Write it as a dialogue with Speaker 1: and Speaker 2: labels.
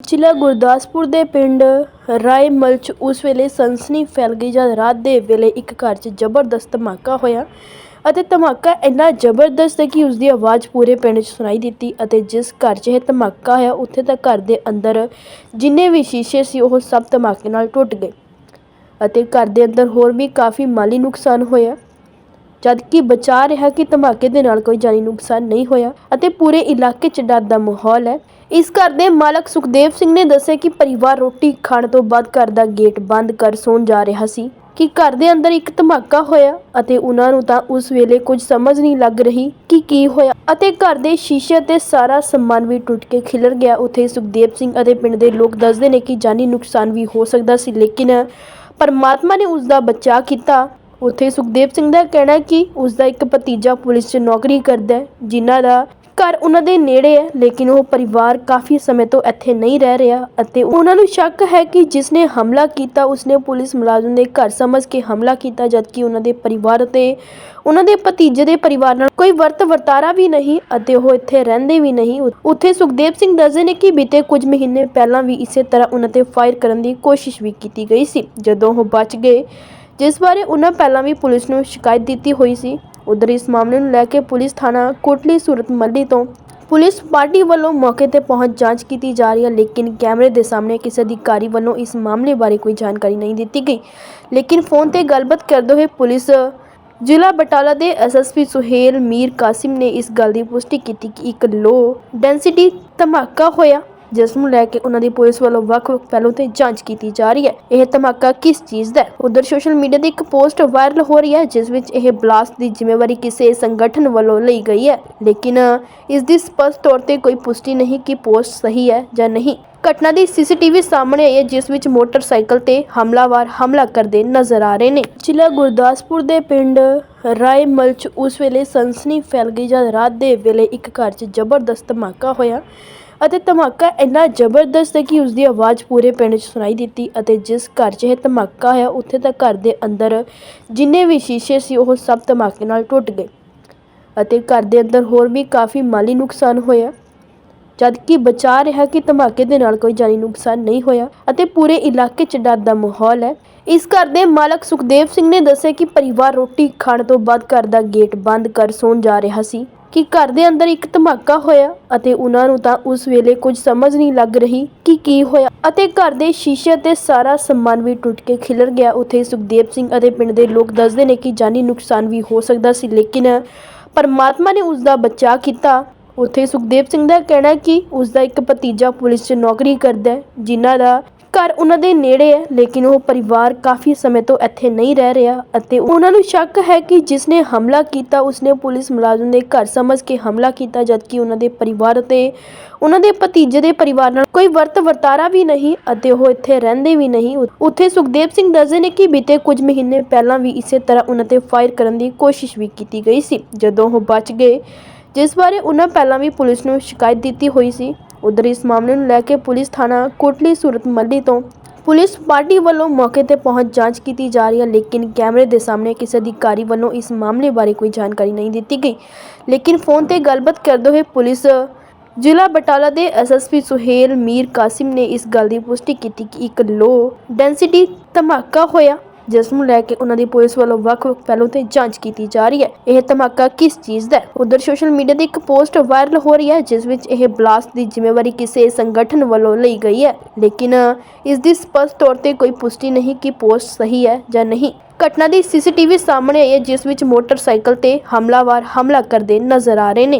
Speaker 1: ਜ਼ਿਲ੍ਹਾ ਗੁਰਦਾਸਪੁਰ ਦੇ ਪਿੰਡ ਰਾਏਮਲ 'ਚ ਉਸ ਵੇਲੇ ਸਨਸਨੀ ਫੈਲ ਗਈ ਜਦ ਰਾਤ ਦੇ ਵੇਲੇ ਇੱਕ ਘਰ 'ਚ ਜ਼ਬਰਦਸਤ ਧਮਾਕਾ ਹੋਇਆ ਅਤੇ ਧਮਾਕਾ ਇੰਨਾ ਜ਼ਬਰਦਸਤ ਹੈ ਕਿ ਉਸ ਦੀ ਆਵਾਜ਼ ਪੂਰੇ ਪਿੰਡ 'ਚ ਸੁਣਾਈ ਦਿੱਤੀ ਅਤੇ ਜਿਸ ਘਰ 'ਚ ਇਹ ਧਮਾਕਾ ਹੋਇਆ, ਉੱਥੇ ਤਾਂ ਘਰ ਦੇ ਅੰਦਰ ਜਿੰਨੇ ਵੀ ਸ਼ੀਸ਼ੇ ਸੀ, ਉਹ ਸਭ ਧਮਾਕੇ ਨਾਲ ਟੁੱਟ ਗਏ ਅਤੇ ਘਰ ਦੇ ਅੰਦਰ ਹੋਰ ਵੀ ਕਾਫੀ ਮਾਲੀ ਨੁਕਸਾਨ ਹੋਇਆ। ਜਦ ਕਿ ਬਚਾ ਰਿਹਾ ਕਿ ਧਮਾਕੇ ਦੇ ਨਾਲ ਕੋਈ ਜਾਨੀ ਨੁਕਸਾਨ ਨਹੀਂ ਹੋਇਆ ਅਤੇ ਪੂਰੇ ਇਲਾਕੇ 'ਚ ਡਰ ਦਾ ਮਾਹੌਲ ਹੈ ਇਸ ਘਰ ਦੇ ਮਾਲਕ ਸੁਖਦੇਵ ਸਿੰਘ ਨੇ ਦੱਸਿਆ ਕਿ ਪਰਿਵਾਰ ਰੋਟੀ ਖਾਣ ਤੋਂ ਬਾਅਦ ਘਰ ਦਾ ਗੇਟ ਬੰਦ ਕਰ ਸੌਣ ਜਾ ਰਿਹਾ ਸੀ, ਕਿ ਘਰ ਦੇ ਅੰਦਰ ਇੱਕ ਧਮਾਕਾ ਹੋਇਆ ਅਤੇ ਉਹਨਾਂ ਨੂੰ ਤਾਂ ਉਸ ਵੇਲੇ ਕੁਝ ਸਮਝ ਨਹੀਂ ਲੱਗ ਰਹੀ ਕਿ ਕੀ ਹੋਇਆ ਅਤੇ ਘਰ ਦੇ ਸ਼ੀਸ਼ੇ ਤੇ ਸਾਰਾ ਸਮਾਨ ਵੀ ਟੁੱਟ ਕੇ ਖਿਲਰ ਗਿਆ। ਉੱਥੇ ਸੁਖਦੇਵ ਸਿੰਘ ਅਤੇ ਪਿੰਡ ਦੇ ਲੋਕ ਦੱਸਦੇ ਨੇ ਕਿ ਜਾਨੀ ਨੁਕਸਾਨ ਵੀ ਹੋ ਸਕਦਾ ਸੀ, ਲੇਕਿਨ ਪਰਮਾਤਮਾ ਨੇ ਉਸ ਦਾ ਬਚਾਅ ਕੀਤਾ। ਉੱਥੇ ਸੁਖਦੇਵ ਸਿੰਘ ਦਾ ਕਹਿਣਾ ਕਿ ਉਸ ਦਾ ਇੱਕ ਭਤੀਜਾ ਪੁਲਿਸ 'ਚ ਨੌਕਰੀ ਕਰਦਾ ਹੈ, ਜਿਨ੍ਹਾਂ ਦਾ ਘਰ ਉਹਨਾਂ ਦੇ ਨੇੜੇ ਹੈ, ਲੇਕਿਨ ਉਹ ਪਰਿਵਾਰ ਕਾਫੀ ਸਮੇਂ ਤੋਂ ਇੱਥੇ ਨਹੀਂ ਰਹਿ ਰਿਹਾ ਅਤੇ ਉਹਨਾਂ ਨੂੰ ਸ਼ੱਕ ਹੈ ਕਿ ਜਿਸ ਨੇ ਹਮਲਾ ਕੀਤਾ ਉਸਨੇ ਪੁਲਿਸ ਮੁਲਾਜ਼ਮ ਦੇ ਘਰ ਸਮਝ ਕੇ ਹਮਲਾ ਕੀਤਾ, ਜਦਕਿ ਉਹਨਾਂ ਦੇ ਪਰਿਵਾਰ ਅਤੇ ਉਹਨਾਂ ਦੇ ਭਤੀਜੇ ਦੇ ਪਰਿਵਾਰ ਨਾਲ ਕੋਈ ਵਰਤ ਵਰਤਾਰਾ ਵੀ ਨਹੀਂ ਅਤੇ ਉਹ ਇੱਥੇ ਰਹਿੰਦੇ ਵੀ ਨਹੀਂ। ਉੱਥੇ ਸੁਖਦੇਵ ਸਿੰਘ ਦੱਸਦੇ ਨੇ ਕਿ ਬੀਤੇ ਕੁਝ ਮਹੀਨੇ ਪਹਿਲਾਂ ਵੀ ਇਸੇ ਤਰ੍ਹਾਂ ਉਹਨਾਂ ਤੇ ਫਾਇਰ ਕਰਨ ਦੀ ਕੋਸ਼ਿਸ਼ ਵੀ ਕੀਤੀ ਗਈ ਸੀ। ਜਦੋਂ ਉਹ ਬਚ ਗਏ, ਜਿਸ ਬਾਰੇ ਉਹਨਾਂ ਪਹਿਲਾਂ ਵੀ ਪੁਲਿਸ ਨੂੰ ਸ਼ਿਕਾਇਤ ਦਿੱਤੀ ਹੋਈ ਸੀ ਉਧਰ ਇਸ ਮਾਮਲੇ ਨੂੰ ਲੈ ਕੇ ਪੁਲਿਸ ਥਾਣਾ ਕੋਟਲੀ ਸੂਰਤ ਮੱਲੀ ਤੋਂ ਪੁਲਿਸ ਪਾਰਟੀ ਵੱਲੋਂ ਮੌਕੇ ਤੇ ਪਹੁੰਚ ਜਾਂਚ ਕੀਤੀ ਜਾ ਰਹੀ ਹੈ, ਲੇਕਿਨ ਕੈਮਰੇ ਦੇ ਸਾਹਮਣੇ ਕਿਸੇ ਅਧਿਕਾਰੀ ਵੱਲੋਂ ਇਸ ਮਾਮਲੇ ਬਾਰੇ ਕੋਈ ਜਾਣਕਾਰੀ ਨਹੀਂ ਦਿੱਤੀ ਗਈ। ਲੇਕਿਨ ਫੋਨ ਤੇ ਗੱਲਬਾਤ ਕਰਦੇ ਹੋਏ ਪੁਲਿਸ ਜ਼ਿਲ੍ਹਾ ਬਟਾਲਾ ਦੇ ਐਸਐਸਪੀ ਸੁਹੇਲ ਮੀਰ ਕਾਸਿਮ ਨੇ ਇਸ ਗੱਲ ਦੀ ਪੁਸ਼ਟੀ ਕੀਤੀ ਕਿ ਇੱਕ ਲੋ ਡੈਂਸਿਟੀ ਧਮਾਕਾ ਹੋਇਆ। ਜਿਸ ਨੂੰ ਲੈ ਕੇ ਉਹਨਾਂ ਦੀ ਪੁਲਿਸ ਵੱਲੋਂ ਵੱਖ-ਵੱਖ ਪਹਿਲੋਂ ਤੇ ਜਾਂਚ ਕੀਤੀ ਜਾ ਰਹੀ ਹੈ। ਇਹ ਧਮਾਕਾ ਕਿਸ ਚੀਜ਼ ਦਾ ਹੈ? ਉਧਰ ਸੋਸ਼ਲ ਮੀਡੀਆ ਤੇ ਇੱਕ ਪੋਸਟ ਵਾਇਰਲ ਹੋ ਰਹੀ ਹੈ, ਜਿਸ ਵਿੱਚ ਇਹ ਬਲਾਸਟ ਦੀ ਜ਼ਿੰਮੇਵਾਰੀ ਕਿਸੇ ਸੰਗਠਨ ਵੱਲੋਂ ਲਈ ਗਈ ਹੈ। ਲੇਕਿਨ ਇਸ ਦੀ ਸਪਸ਼ਟ ਤੌਰ ਤੇ ਕੋਈ ਪੁਸ਼ਟੀ ਨਹੀਂ ਕਿ ਪੋਸਟ ਸਹੀ ਹੈ ਜਾਂ ਨਹੀਂ। ਘਟਨਾ ਦੀ ਸੀਸੀਟੀਵੀ ਸਾਹਮਣੇ ਆਈ ਹੈ, ਜਿਸ ਵਿੱਚ ਮੋਟਰਸਾਈਕਲ ਤੇ ਹਮਲਾਵਰ ਹਮਲਾ ਕਰਦੇ ਨਜ਼ਰ ਆ ਰਹੇ ਨੇ। ਜ਼ਿਲ੍ਹਾ ਗੁਰਦਾਸਪੁਰ ਦੇ ਪਿੰਡ ਰਾਏਮਲ 'ਚ ਉਸ ਵੇਲੇ ਸਨਸਨੀ ਫੈਲ ਗਈ ਜਦ ਰਾਤ ਦੇ ਵੇਲੇ ਇੱਕ ਘਰ 'ਚ ਜ਼ਬਰਦਸਤ ਧਮਾਕਾ ਹੋਇਆ। ਅਤੇ ਧਮਾਕਾ ਇੰਨਾ ਜ਼ਬਰਦਸਤ ਹੈ ਕਿ ਉਸ ਦੀ ਆਵਾਜ਼ ਪੂਰੇ ਪਿੰਡ 'ਚ ਸੁਣਾਈ ਦਿੱਤੀ ਅਤੇ ਜਿਸ ਘਰ 'ਚ ਇਹ ਧਮਾਕਾ ਹੋਇਆ, ਉੱਥੇ ਤਾਂ ਘਰ ਦੇ ਅੰਦਰ ਜਿੰਨੇ ਵੀ ਸ਼ੀਸ਼ੇ ਸੀ, ਉਹ ਸਭ ਧਮਾਕੇ ਨਾਲ ਟੁੱਟ ਗਏ ਅਤੇ ਘਰ ਦੇ ਅੰਦਰ ਹੋਰ ਵੀ ਕਾਫੀ ਮਾਲੀ ਨੁਕਸਾਨ ਹੋਇਆ। ਜਦਕਿ ਬਚਾ ਰਿਹਾ ਕਿ ਧਮਾਕੇ ਦੇ ਨਾਲ ਕੋਈ ਜਾਨੀ ਨੁਕਸਾਨ ਨਹੀਂ ਹੋਇਆ ਅਤੇ ਪੂਰੇ ਇਲਾਕੇ 'ਚ ਡਰ ਦਾ ਮਾਹੌਲ ਹੈ। ਇਸ ਘਰ ਦੇ ਮਾਲਕ ਸੁਖਦੇਵ ਸਿੰਘ ਨੇ ਦੱਸਿਆ ਕਿ ਪਰਿਵਾਰ ਰੋਟੀ ਖਾਣ ਤੋਂ ਬਾਅਦ ਘਰ ਦਾ ਗੇਟ ਬੰਦ ਕਰ ਸੌਣ ਜਾ ਰਿਹਾ ਸੀ। ਕਿ ਘਰ ਦੇ ਅੰਦਰ ਇੱਕ ਧਮਾਕਾ ਹੋਇਆ ਅਤੇ ਉਹਨਾਂ ਨੂੰ ਤਾਂ ਉਸ ਵੇਲੇ ਕੁਝ ਸਮਝ ਨਹੀਂ ਲੱਗ ਰਹੀ ਕਿ ਕੀ ਹੋਇਆ। ਅਤੇ ਘਰ ਦੇ ਸ਼ੀਸ਼ੇ ਤੇ ਸਾਰਾ ਸਮਾਨ ਵੀ ਟੁੱਟ ਕੇ ਖਿਲਰ ਗਿਆ। ਉੱਥੇ ਸੁਖਦੇਵ ਸਿੰਘ ਅਤੇ ਪਿੰਡ ਦੇ ਲੋਕ ਦੱਸਦੇ ਨੇ ਕਿ ਜਾਨੀ ਨੁਕਸਾਨ ਵੀ ਹੋ ਸਕਦਾ ਸੀ, ਲੇਕਿਨ ਪਰਮਾਤਮਾ ਨੇ ਉਸ ਦਾ ਬਚਾਅ ਕੀਤਾ। ਉੱਥੇ ਸੁਖਦੇਵ ਸਿੰਘ ਦਾ ਕਹਿਣਾ ਕਿ ਉਸ ਦਾ ਇੱਕ ਭਤੀਜਾ ਪੁਲਿਸ 'ਚ ਨੌਕਰੀ ਕਰਦਾ ਹੈ, ਜਿਨ੍ਹਾਂ ਦਾ ਘਰ ਉਹਨਾਂ ਦੇ ਨੇੜੇ ਹੈ, ਲੇਕਿਨ ਉਹ ਪਰਿਵਾਰ ਕਾਫੀ ਸਮੇਂ ਤੋਂ ਇੱਥੇ ਨਹੀਂ ਰਹਿ ਰਿਹਾ ਅਤੇ ਉਹਨਾਂ ਨੂੰ ਸ਼ੱਕ ਹੈ ਕਿ ਜਿਸ ਨੇ ਹਮਲਾ ਕੀਤਾ ਉਸਨੇ ਪੁਲਿਸ ਮੁਲਾਜ਼ਮ ਦੇ ਘਰ ਸਮਝ ਕੇ ਹਮਲਾ ਕੀਤਾ, ਜਦਕਿ ਉਹਨਾਂ ਦੇ ਪਰਿਵਾਰ ਅਤੇ ਉਹਨਾਂ ਦੇ ਭਤੀਜੇ ਦੇ ਪਰਿਵਾਰ ਨਾਲ ਕੋਈ ਵਰਤ ਵਰਤਾਰਾ ਵੀ ਨਹੀਂ ਅਤੇ ਉਹ ਇੱਥੇ ਰਹਿੰਦੇ ਵੀ ਨਹੀਂ। ਉੱਥੇ ਸੁਖਦੇਵ ਸਿੰਘ ਦੱਸਦੇ ਨੇ ਕਿ ਬੀਤੇ ਕੁਝ ਮਹੀਨੇ ਪਹਿਲਾਂ ਵੀ ਇਸੇ ਤਰ੍ਹਾਂ ਉਹਨਾਂ ਤੇ ਫਾਇਰ ਕਰਨ ਦੀ ਕੋਸ਼ਿਸ਼ ਵੀ ਕੀਤੀ ਗਈ ਸੀ। ਜਦੋਂ ਉਹ ਬਚ ਗਏ, ਜਿਸ ਬਾਰੇ ਉਹਨਾਂ ਪਹਿਲਾਂ ਵੀ ਪੁਲਿਸ ਨੂੰ ਸ਼ਿਕਾਇਤ ਦਿੱਤੀ ਹੋਈ ਸੀ ਉਧਰ ਇਸ ਮਾਮਲੇ ਨੂੰ ਲੈ ਕੇ ਪੁਲਿਸ ਥਾਣਾ ਕੋਟਲੀ ਸੂਰਤ ਮੱਲੀ ਤੋਂ ਪੁਲਿਸ ਪਾਰਟੀ ਵੱਲੋਂ ਮੌਕੇ ਤੇ ਪਹੁੰਚ ਜਾਂਚ ਕੀਤੀ ਜਾ ਰਹੀ ਹੈ, ਲੇਕਿਨ ਕੈਮਰੇ ਦੇ ਸਾਹਮਣੇ ਕਿਸੇ ਅਧਿਕਾਰੀ ਵੱਲੋਂ ਇਸ ਮਾਮਲੇ ਬਾਰੇ ਕੋਈ ਜਾਣਕਾਰੀ ਨਹੀਂ ਦਿੱਤੀ ਗਈ। ਲੇਕਿਨ ਫੋਨ ਤੇ ਗੱਲਬਾਤ ਕਰਦੇ ਹੋਏ ਪੁਲਿਸ ਜ਼ਿਲ੍ਹਾ ਬਟਾਲਾ ਦੇ ਐਸਐਸਪੀ ਸੁਹੇਲ ਮੀਰ ਕਾਸਿਮ ਨੇ ਇਸ ਗੱਲ ਦੀ ਪੁਸ਼ਟੀ ਕੀਤੀ ਕਿ ਇੱਕ ਲੋ ਡੈਂਸਿਟੀ ਧਮਾਕਾ ਹੋਇਆ। ਜਿਸ ਨੂੰ ਲੈ ਕੇ ਉਹਨਾਂ ਦੀ ਪੁਲਿਸ ਵੱਲੋਂ ਵੱਖ-ਵੱਖ ਪਹਿਲੋਂ ਤੇ ਜਾਂਚ ਕੀਤੀ ਜਾ ਰਹੀ ਹੈ। ਇਹ ਧਮਾਕਾ ਕਿਸ ਚੀਜ਼ ਦਾ ਹੈ? ਉਧਰ ਸੋਸ਼ਲ ਮੀਡੀਆ ਤੇ ਇੱਕ ਪੋਸਟ ਵਾਇਰਲ ਹੋ ਰਹੀ ਹੈ, ਜਿਸ ਵਿੱਚ ਇਹ ਬਲਾਸਟ ਦੀ ਜ਼ਿੰਮੇਵਾਰੀ ਕਿਸੇ ਸੰਗਠਨ ਵੱਲੋਂ ਲਈ ਗਈ ਹੈ। ਲੇਕਿਨ ਇਸ ਦੀ ਸਪਸ਼ਟ ਤੌਰ ਤੇ ਕੋਈ ਪੁਸ਼ਟੀ ਨਹੀਂ ਕਿ ਪੋਸਟ ਸਹੀ ਹੈ ਜਾਂ ਨਹੀਂ। ਘਟਨਾ ਦੀ ਸੀਸੀਟੀਵੀ ਸਾਹਮਣੇ ਆਈ ਹੈ, ਜਿਸ ਵਿੱਚ ਮੋਟਰਸਾਈਕਲ ਤੇ ਹਮਲਾਵਰ ਹਮਲਾ ਕਰਦੇ ਨਜ਼ਰ ਆ ਰਹੇ ਨੇ।